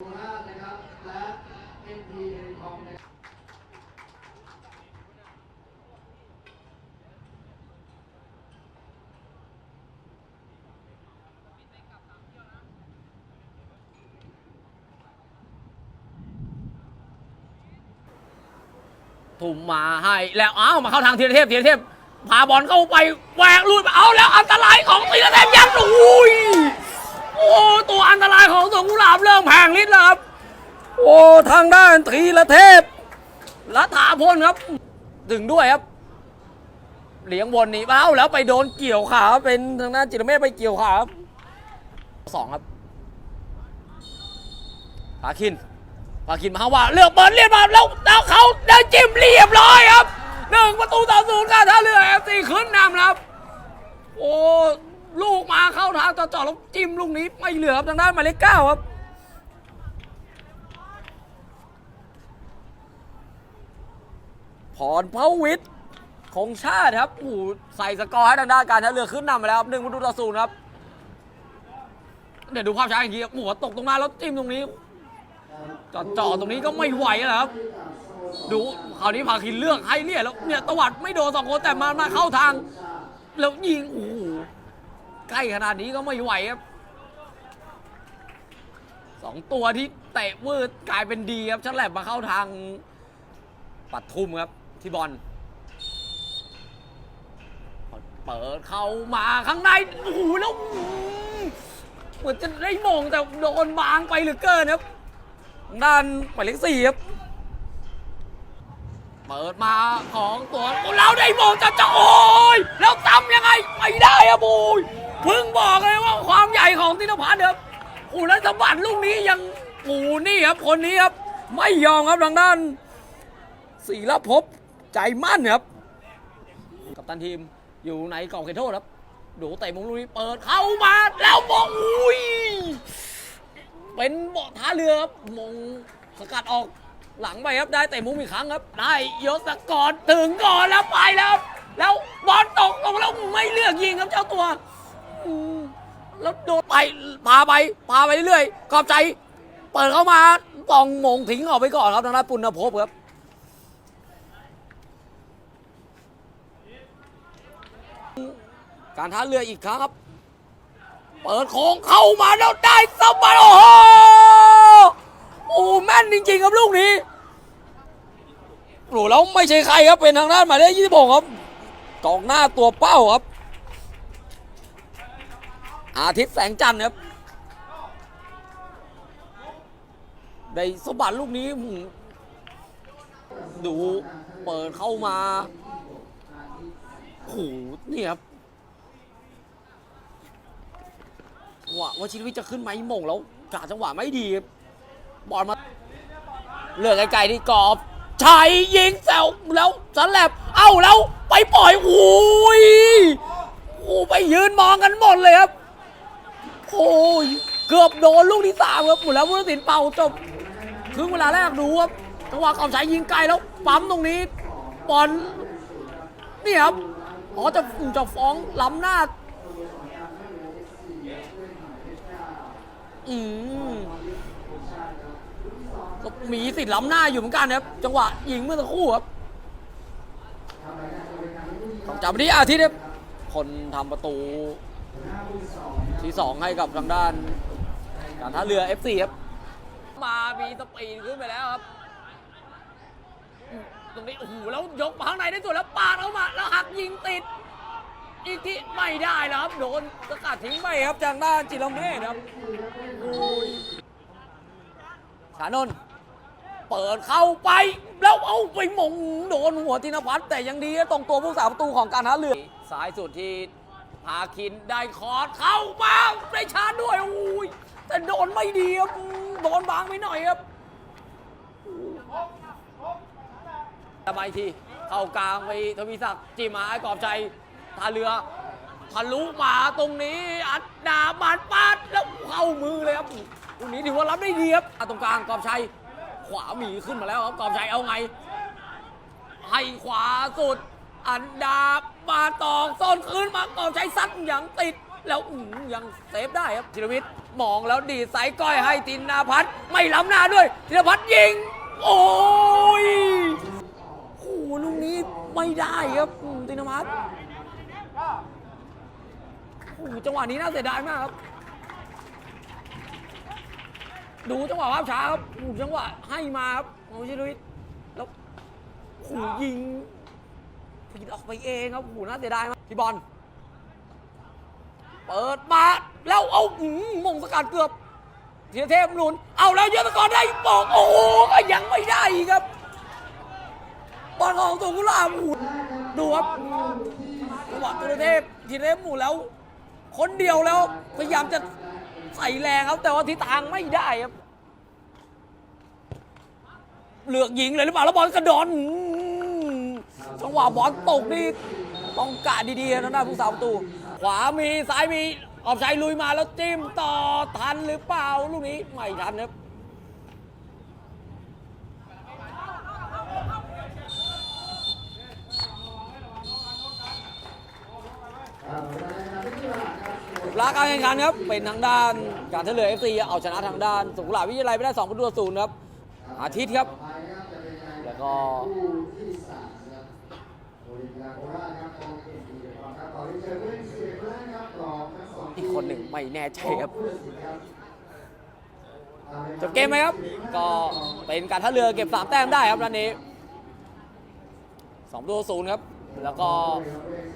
ราชนะครับและเอ็นทีเฮลิคอมนะครับถุ่มมาให้แล้วอ้าวมาเข้าทางธีรเทพธีรเทพพาบอลเข้าไปแหวกลุยไปเอาแล้วอันตรายของธีรเทพยัดอุ้ยโอ้ตัวอันต รายของสวนกุหลาบเริ่มแผงฤทธิ์แล้วครับ โอ้ทางด้านธีรเทพรัฐาพลครับ ดึงด้วยครับ เหลียงบนนี่เอ้าแล้วไปโดนเกี่ยวขาเป็นทางด้านจิตรเมฆไปเกี่ยวขาครับสองครับปาคินปาคินมาว่าเลือกเปิดเรียบมาแล้วแล้วเขาได้จิ้มเรียบร้อยครับหนึ่งประตูต่อศูนย์การท่าเรือเอฟซีขึ้นนำแล้วครับ โอ้ ลูกมาเข้าทางต่อจ่อแล้วจิ้มลูกนี้ไม่เหลือครับทางด้านหมายเลขเก้าครับพรพวิทย์ของชาติครับโอ้ใส่สกอร์ให้ทางด้านการท่าเรือขึ้นนำไปแล้วครับหนึ่งประตูต่อศูนย์ครับ เดี๋ยวดูภาพช้าอีกทีครับหัวตกตรงหน้าแล้วจิ้มตรงนี้จอดจอตรงนี้ก็ไม่ไหวแล้วครับดูคราวนี้พาคินเลือกให้เนี่ยแล้วเนี่ยตวัดไม่โดนสองคนแต่มามาเข้าทาง แล้วยิงโอ้โห ใกล้ขนาดนี้ก็ไม่ไหวครับสองตัวที่เตะวืดกลายเป็นดีครับชันแหลบมาเข้าทางปัดทุ่มครับที่บอลเปิดเข้ามาข้างในโอ้โหแล้วเหมือนจะได้มงแต่โดนบางไปเหลือเกินครับ ด้านหมายเลขสี่ครับเปิดมาของตัวเราได้มองจะจะโอ้ยแล้วซ้ำยังไงไม่ได้อะบูย เพิ่งบอกเลยว่าความใหญ่ของธินพัฒน์ครับโอ้แล้วสะบัดลูกนี้ยังปูนี่ครับคนนี้ครับ ไม่ยอมครับทางด้านศิลภพใจมั่นครับ กับตันทีมอยู่ในกรอบเขตโทษครับ ดูเตะมุมลูกนี้เปิดเข้ามาแล้วมองอุ้ยเป็นเบาะท่าเรือครับมงสกัดออกหลังไปครับได้เตะมุมอีกครั้งครับ ได้ยศกรถึงก่อนแล้วไปแล้ว แล้วบอลตกลงแล้วไม่เลือกยิงครับเจ้าตัว แล้วโดนไปพาไปพาไปเรื่อยๆขอบใจ เปิดเข้ามาตองมงทิ้งออกไปก่อนครับทางด้านปุณณภพครับการท่าเรืออีกครั้งครับ เปิดโค้งเข้ามาแล้วได้สมาโอ้โหโอ้แม่นจริงๆครับลูกนี้โอ้แล้วไม่ใช่ใครครับเป็นทางด้านหมายเลขยี่สิบหกครับกองหน้าตัวเป้าครับ อาทิตย์แสงจันทร์ครับ ได้สบัดลูกนี้หืมดูเปิดเข้ามาโอ้โหนี่ครับว่าชินวิจะขึ้นไหมหม่งแล้วกาจังหวะไม่ดีบบอลมาเลือกไกลๆที่กรอบชัยยิงแซวแล้วสแลบเอ้าแล้วไปปล่อยโอ้ยโอ้ไปยืนมองกันหมดเลยครับ โอ้ยเกือบโดนลูกที่สามครับหมดแล้วผู้ตัดสินเป่าจบครึ่งเวลาแรกดูครับจังหวะกอบชัยยิงไกลแล้วปั๊มตรงนี้บอลนี่ครับอ๋อจะจะฟ้องล้ำหน้าอืมก็มีสิทธิ์ล้ำหน้าอยู่เหมือนกันนะครับ จังหวะยิงเมื่อสักครู่ครับต้องจำนี้อาทิตย์ครับคนทำประตู ที่สองให้กับทางด้านการท่าเรือ FC ครับมามีสปีดขึ้นไปแล้วครับ ตรงนี้โอ้โหแล้วยกมาข้างในได้ส่วนแล้วปาดเข้ามา แล้วหักยิงติด อีกทีไม่ได้แล้วครับโดนสกัดทิ้งไปครับจากด้านจิรเมธครับโอ้ยชานนท์เปิดเข้าไปแล้วเอาไปหมงโดนหัวธินพัฒน์แต่ยังดีนะตรงตัวผู้สาประตูของการท่าเรือ สายสุดที่พาคินได้คอร์ดเข้ามาได้ชาร์จด้วยโอ้ยแต่โดนไม่ดีครับโดนบางไปหน่อยครับทำไมทีเข้ากลางไปทวีศักดิ์จิมมาไอ้กอบใจท่าเรือทะลุมาตรงนี้ อัดดาบานปาดแล้วเข้ามือเลยครับตรงนี้ถือว่ารับได้ดีครับตรงกลางกอบชัยขวาหมีขึ้นมาแล้วครับกอบชัยเอาไงให้ขวาสุด อันดา มาตอกโซนคืนมากอบชัยซัดอย่างติด แล้วอื้อหือยังเซฟได้ครับธีรวิทย์มองแล้วดีดสายก้อยให้ตินนาพัฒน์ไม่ล้ำหน้าด้วยธีรพัฒน์ยิง โอ้ยโอ้โหลูกนี้ไม่ได้ครับอืมตินพัฒน์โอ้โหจังหวะนี้น่าเสียดายมากครับ ดูจังหวะภาพช้าครับโอ้โหจังหวะให้มาครับของธีรวิทย์แล้วโอ้โหยิง ผิดออกไปเองครับโอ้โหน่าเสียดายมากพี่บอลเปิดมาแล้วเอาหือมงสกัดเกือบเทียเทพหนุนเอาแล้วเยศกรได้บอกโอ้โหก็ยังไม่ได้ครับบอลของตัวกุหลาบโอ้โหดูครับจังหวะเทียเทพเทียเทพหมุนแล้ว คนเดียวแล้วพยายามจะใส่แรงครับ แต่ว่าทิศทางไม่ได้ครับเหลือกยิงเลยหรือเปล่าแล้วบอลกระดอน จังหวะบอลตกนี่ต้องกะดีๆนะทางด้านผู้สาวประตู ขวามีซ้ายมีออกชัยลุยมาแล้วจิ้มต่อทันหรือเปล่าลูกนี้ไม่ทันครับลาการแข่งขันครับ เป็นทางด้านการท่าเรือเอฟซีเอาชนะทางด้านสุขุมวิทวิทยาลัยไปได้2ประตูต่อศูนย์ครับ อาทิตย์ครับ แล้วก็ คู่ที่สามครับโอลิมปิกโคราชครับของเอ็นดีครับต่อที่เจอเพื่อนเสียเพื่อนครับกรอบทั้งสองอีกคนหนึ่งไม่แน่ใจครับผู้ตัดสินครับจบเกมไหมครับ ก็เป็นการท่าเรือเก็บ3แต้มได้ครับนัดนี้2ประตูต่อศูนย์ครับ แล้วก็